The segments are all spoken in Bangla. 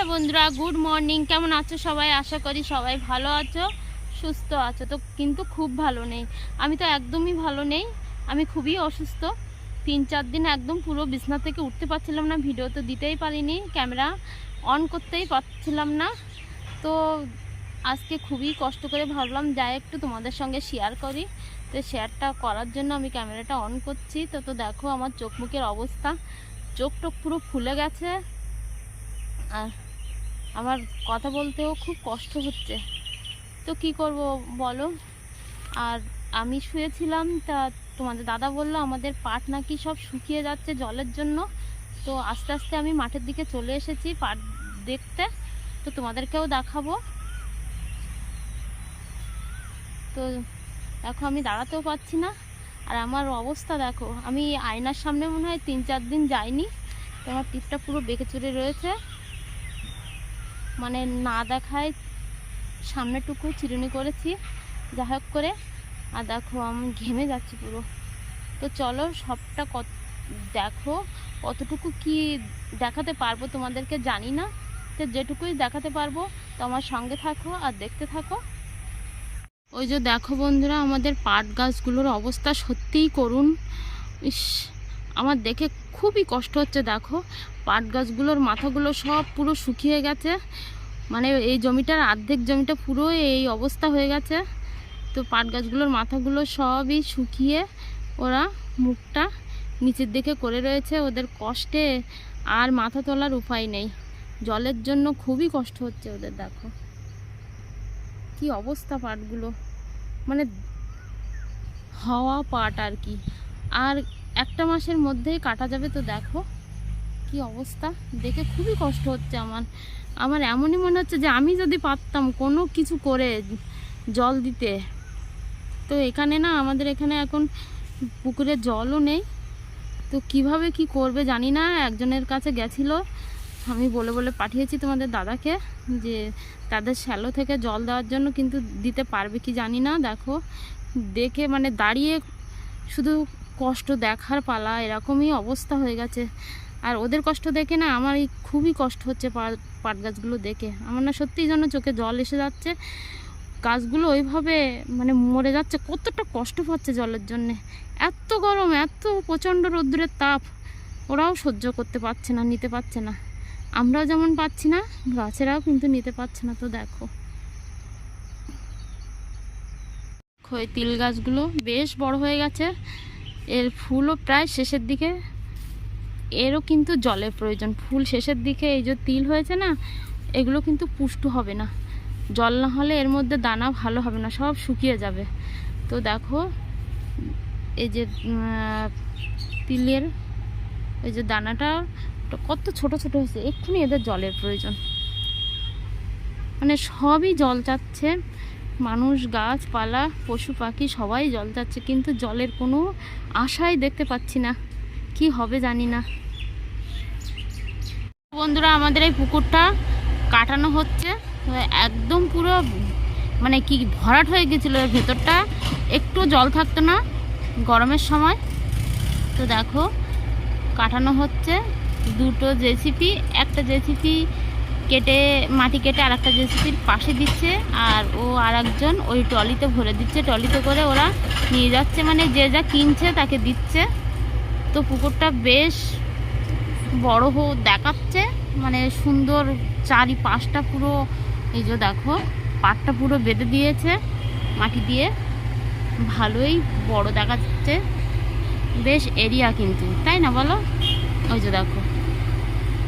হ্যালো বন্ধুরা, গুড মর্নিং। কেমন আছো সবাই? আশা করি সবাই ভালো আছো, সুস্থ আছো। তো কিন্তু খুব ভালো নেই। আমি তো একদমই ভালো নেই। আমি খুবই অসুস্থ। তিন চার দিন একদম পুরো বিছনা থেকে উঠতে পারছিলাম না, ভিডিও তো দিতেই পারিনি, ক্যামেরা অন করতেই পারছিলাম না। তো আজকে খুবই কষ্ট করে ভাবলাম, যাই একটু তোমাদের সঙ্গে শেয়ার করি। তো শেয়ারটা করার জন্য আমি ক্যামেরাটা অন করছি। তো তো দেখো আমার চোখ মুখের অবস্থা। চোখ টোক পুরো ফুলে গেছে। আর আমার কথা বলতেও খুব কষ্ট হচ্ছে। তো কি করব বলো? আর আমি শুয়েছিলাম, তা তোমাদের দাদা বলল আমাদের পাট নাকি সব শুকিয়ে যাচ্ছে জলের জন্য। তো আস্তে আস্তে আমি মাঠের দিকে চলে এসেছি পাট দেখতে। তো তোমাদেরকেও দেখাবো। তো দেখো আমি দাঁড়াতেও পারছি না। আর আমার অবস্থা দেখো, আমি আয়নার সামনে মনে হয় তিন চার দিন যাইনি। তো আমার টিপটা পুরো বেঁকে চড়ে রয়েছে। মানে না দেখায় সামনেটুকু চিরুনি করেছি। যা হোক করে, আর দেখো আমি ঘেমে যাচ্ছি পুরো। তো চলো সবটা কত, দেখো কতটুকু কি দেখাতে পারব তোমাদেরকে জানি না। তো যেটুকুই দেখাতে পারব, তো আমার সঙ্গে থাকো আর দেখতে থাকো। ওই যে দেখো বন্ধুরা, আমাদের পাট গাছগুলোর অবস্থা সত্যিই করুন ইস। আমার দেখে খুবই কষ্ট হচ্ছে, দেখো। পাট গাছগুলোর মাথাগুলো সব পুরো শুকিয়ে গেছে। মানে এই জমিটার অর্ধেক জমিটা পুরো এই অবস্থা হয়ে গেছে। তো পাট গাছগুলোর মাথাগুলো সবই শুকিয়ে ওরা মুখটা নিচের দিকে করে রয়েছে। ওদের কষ্টে আর মাথা তোলার উপায় নেই। জলের জন্য খুবই কষ্ট হচ্ছে ওদের, দেখো। কি অবস্থা পাটগুলো। মানে হাওয়া পাট আর কি। আর একটা মাসের মধ্যেই কাটা যাবে তো দেখো। কি অবস্থা? দেখে খুবই কষ্ট হচ্ছে আমার। আমার এমনই মনে হচ্ছে যে আমি যদি পারতাম কোনো কিছু করে জল দিতে। তো এখানে না, আমাদের এখানে এখন পুকুরে জলও নেই। তো কীভাবে কি করবে জানি না, একজনের কাছে গেছিল। আমি বলে বলে পাঠিয়েছি তোমাদের দাদাকে যে তাদের শ্যালো থেকে জল দেওয়ার জন্য কিন্তু দিতে পারবে কি জানি না। দেখো, দেখে মানে দাঁড়িয়ে শুধু কষ্ট দেখার পালা, এরকমই অবস্থা হয়ে গেছে। আর ওদের কষ্ট দেখে না আমার এই খুবই কষ্ট হচ্ছে পাট গাছগুলো দেখে। আমার না সত্যিই যেন চোখে জল এসে যাচ্ছে। গাছগুলো ওইভাবে মানে মরে যাচ্ছে, কতটা কষ্ট পাচ্ছে জলের জন্যে। এত গরম, এত প্রচণ্ড রৌদ্রের তাপ। ওরাও সহ্য করতে পারছে না, নিতে পারছে না। আমরাও যেমন পাচ্ছি না, গাছেরাও কিন্তু নিতে পারছে না। তো দেখো, এই তিল গাছগুলো বেশ বড় হয়ে গেছে। এর ফুলও প্রায় শেষের দিকে, এরও কিন্তু জলের প্রয়োজন। ফুল শেষের দিকে এই যে তিল হয়েছে না, এগুলো কিন্তু পুষ্ট হবে না। জল না হলে এর মধ্যে দানা ভালো হবে না, সব শুকিয়ে যাবে। তো দেখো, এই যে তিলের এই যে দানাটা কত ছোট ছোট হয়েছে, এক্ষুনি এদের জলের প্রয়োজন। মানে সবই জল চাচ্ছে। মানুষ, গাছপালা, পশু পাখি, সবাই জল যাচ্ছে কিন্তু জলের কোনো আশাই দেখতে পাচ্ছি না। কি হবে জানি না। বন্ধুরা, আমাদের এই পুকুরটা কাটানো হচ্ছে। একদম পুরো মানে কি ভরাট হয়ে গেছিল ভেতরটা। একটু জল থাকতো না গরমের সময়। তো দেখো, কাটানো হচ্ছে। দুটো জেসিপি, একটা জেসিপি কেটে, মাটি কেটে আর একটা জেসিপির পাশে দিচ্ছে আর ও আর একজন ওই ট্রলিতে ভরে দিচ্ছে। ট্রলিতে করে ওরা নিয়ে যাচ্ছে মানে যে যা কিনছে তাকে দিচ্ছে। তো পুকুরটা বেশ বড় হো দেখাচ্ছে মানে সুন্দর চারি পাশটা পুরো, এই যে দেখো, পাটটা পুরো বেঁধে দিয়েছে মাটি দিয়ে। ভালোই বড় দেখা যাচ্ছে বেশ এরিয়া কিন্তু, তাই না বলো? ওই যে দেখো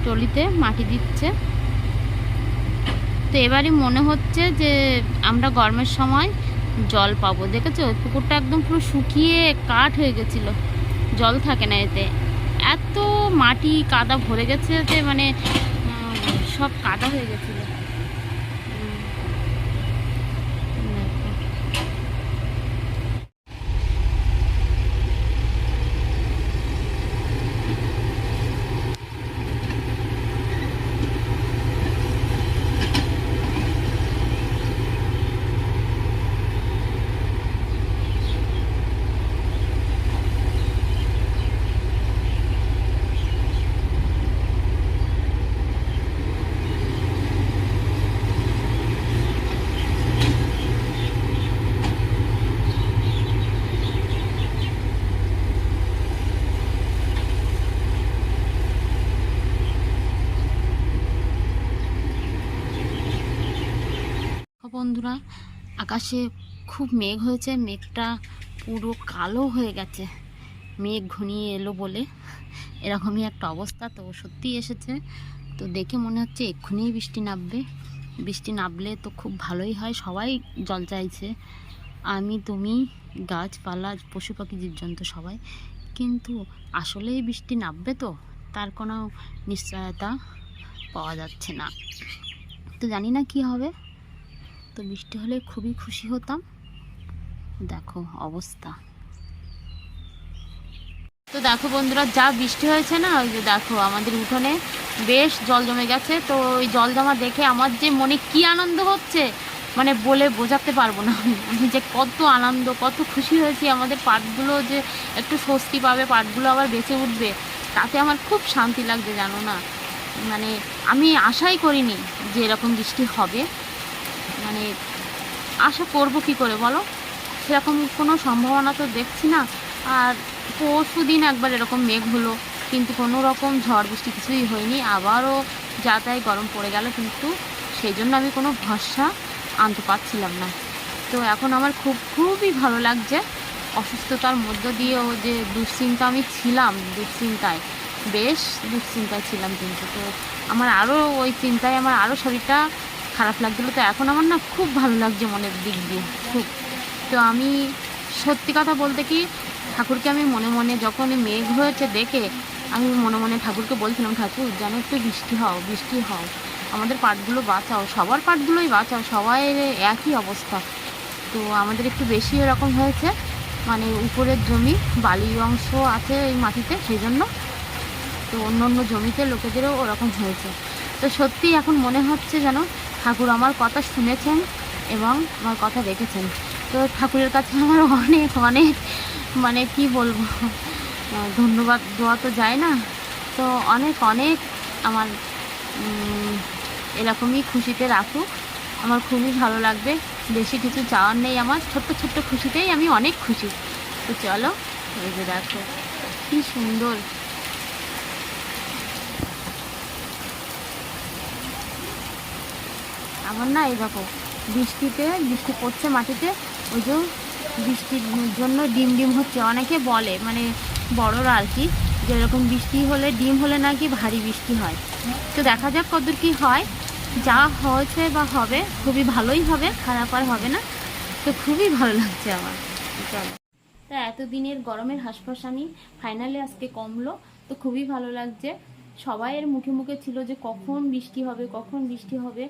টলিতে মাটি দিচ্ছে। তো এবারই মনে হচ্ছে যে আমরা গরমের সময় জল পাবো। দেখেছ? পুকুরটা একদম পুরো শুকিয়ে কাঠ হয়ে গেছিল। জল থাকে না এতে। এত মাটি কাদা ভরে গেছে যে মানে সব কাদা হয়ে গেছিল। বন্ধুরা, আকাশে খুব মেঘ হয়েছে, মেঘটা পুরো কালো হয়ে গেছে। মেঘ ঘনিয়ে এলো বলে এরকমই একটা অবস্থা তো সত্যি এসেছে। তো দেখে মনে হচ্ছে এক্ষুনি বৃষ্টি নামবে। বৃষ্টি নামলে তো খুব ভালোই হয়, সবাই জল চাইছে। আমি, তুমি, গাছপালা পশু পাখি জীবজন্তু সবাই। কিন্তু আসলেই বৃষ্টি নামবে তো? তার কোনো নিশ্চয়তা পাওয়া যাচ্ছে না। তো জানি না কি হবে। তো বৃষ্টি হলে খুবই খুশি হতাম। দেখো অবস্থা। তো দেখো বন্ধুরা, যা বৃষ্টি হয়েছে না, ওই যে দেখো আমাদের উঠোনে বেশ জল জমে গেছে। তো ওই জল জমা দেখে আমার যে মনে কি আনন্দ হচ্ছে মানে বলে বোঝাতে পারব না। আমি। যে কত আনন্দ, কত খুশি হয়েছি। আমাদের পাটগুলো যে একটু স্বস্তি পাবে, পাটগুলো আবার বেঁচে উঠবে, তাতে আমার খুব শান্তি লাগছে, জানো না? মানে আমি আশাই করিনি যে এরকম বৃষ্টি হবে। মানে আশা করব কি করে বলো? সেরকম কোনো সম্ভাবনা তো দেখছি না। আর পরশু দিন একবার এরকম মেঘ হলো, কিন্তু কোনো রকম ঝড় বৃষ্টি কিছুই হয়নি। আবারও যা তাই গরম পড়ে গেল, কিন্তু সেই জন্য আমি কোনো ভরসা আনতে পারছিলাম না। তো এখন আমার খুব, খুবই ভালো লাগছে। অসুস্থতার মধ্য দিয়েও যে দুশ্চিন্তা আমি ছিলাম দুশ্চিন্তায়, বেশ দুশ্চিন্তায় ছিলাম কিন্তু। তো আমার আরও ওই চিন্তায়, আমার আরও শরীরটা খারাপ লাগছিল। তো এখন আমার না খুব ভালো লাগছে মনের দিক দিয়ে, খুব। তো আমি সত্যি কথা বলতে কি, ঠাকুরকে আমি মনে মনে যখন মেঘ হয়েছে দেখে, আমি মনে মনে ঠাকুরকে বলছিলাম, ঠাকুর, যেন একটু বৃষ্টি হও বৃষ্টি হও। আমাদের পাটগুলো বাঁচাও, সবার পাটগুলোই বাঁচাও, সবাই একই অবস্থা। তো আমাদের একটু বেশি এরকম হয়েছে মানে উপরের জমি, বালি অংশ আছে এই মাটিতে, সেই জন্য। তো অন্য অন্য জমিতে লোকেদেরও ওরকম হয়েছে। তো সত্যি এখন মনে হচ্ছে যেন ঠাকুর আমার কথা শুনেছেন এবং আমার কথা রেখেছেন তো ঠাকুরের কাছে আমার অনেক অনেক মানে কি বলব, ধন্যবাদ দেওয়া তো যায় না। তো অনেক অনেক আমার এরকমই খুশিতে রাখুক। আমার খুবই ভালো লাগবে। বেশি কিছু চাওয়ার নেই আমার। ছোট্ট ছোট্ট খুশিতেই আমি অনেক খুশি। তো চলো, এই যে দেখো, কি সুন্দর। আমার না দেখো, বৃষ্টিতে, বৃষ্টি পড়ছে মাটিতে, ওই যে বৃষ্টির জন্য ডিম ডিম হচ্ছে। অনেকে বলে মানে বড়রা আর কি, যে এরকম বৃষ্টি হলে ডিম হলে নাকি ভারী বৃষ্টি হয়। তো দেখা যাক কতদূর কি হয়। যা হয়েছে বা হবে, খুবই ভালোই হবে, খারাপ আর হবে না। তো খুবই ভালো লাগছে আমার। তা এতদিনের গরমের হাসপাসানি ফাইনালি আজকে কমলো। তো খুবই ভালো লাগছে। সবাইয়ের মুখে মুখে ছিল যে কখন বৃষ্টি হবে কখন বৃষ্টি হবে।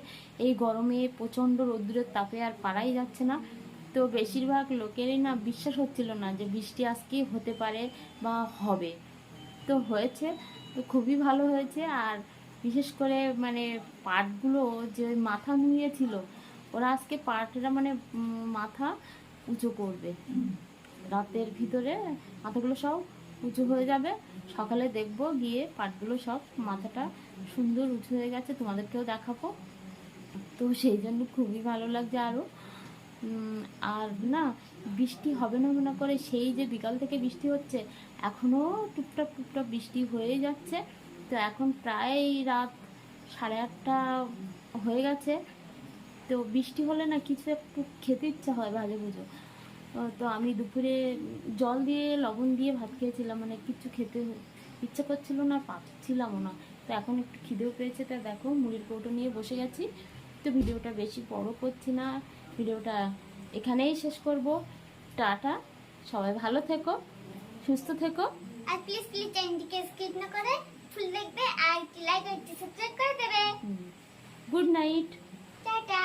এই গরমে প্রচণ্ড রৌদ্রের তাপে আর পারাই যাচ্ছে না। তো বেশিরভাগ লোকেরই না বিশ্বাস হচ্ছিল না যে বৃষ্টি আজকে হতে পারে বা হবে। তো হয়েছে তো খুবই ভালো হয়েছে। আর বিশেষ করে মানে পাটগুলো যে মাথা নুয়ে ছিল ওরা আজকে পাটরা মানে মাথা উঁচু করবে। রাতের ভিতরে মাথাগুলো সব উঁচু হয়ে যাবে। সকালে দেখব গিয়ে পাটগুলো সব মাথাটা সুন্দর উঁচু হয়ে গেছে তোমাদেরকেও দেখাবো। তো সেই জন্য খুবই ভালো লাগছে আরও আর না বৃষ্টি হবে না মনে করে সেই যে বিকাল থেকে বৃষ্টি হচ্ছে এখনও টুপটাপ টুপটাপ বৃষ্টি হয়ে যাচ্ছে। তো এখন প্রায় রাত সাড়ে আটটা হয়ে গেছে। তো বৃষ্টি হলে না কিছু একটু খেতে ইচ্ছা হয় ভাজে আহ, তো আমি দুপুরে জল দিয়ে লবণ দিয়ে ভাত খেয়েছিলাম মানে কিছু খেতে ইচ্ছা করছিল না পাচ্ছিলামও না। তো এখন একটু খিদেও পেয়েছে তা দেখো মুড়ির কৌটো নিয়ে বসে গেছি। তো ভিডিওটা বেশি বড় করছি না ভিডিওটা এখানেই শেষ করব। টাটা সবাই ভালো থেকো সুস্থ থেকো। আর প্লিজ প্লিজ চ্যানেলটিকে স্কিপ না করে ফুল দেখবে আর লাইক আর সাবস্ক্রাইব করে দেবে। Good night tata.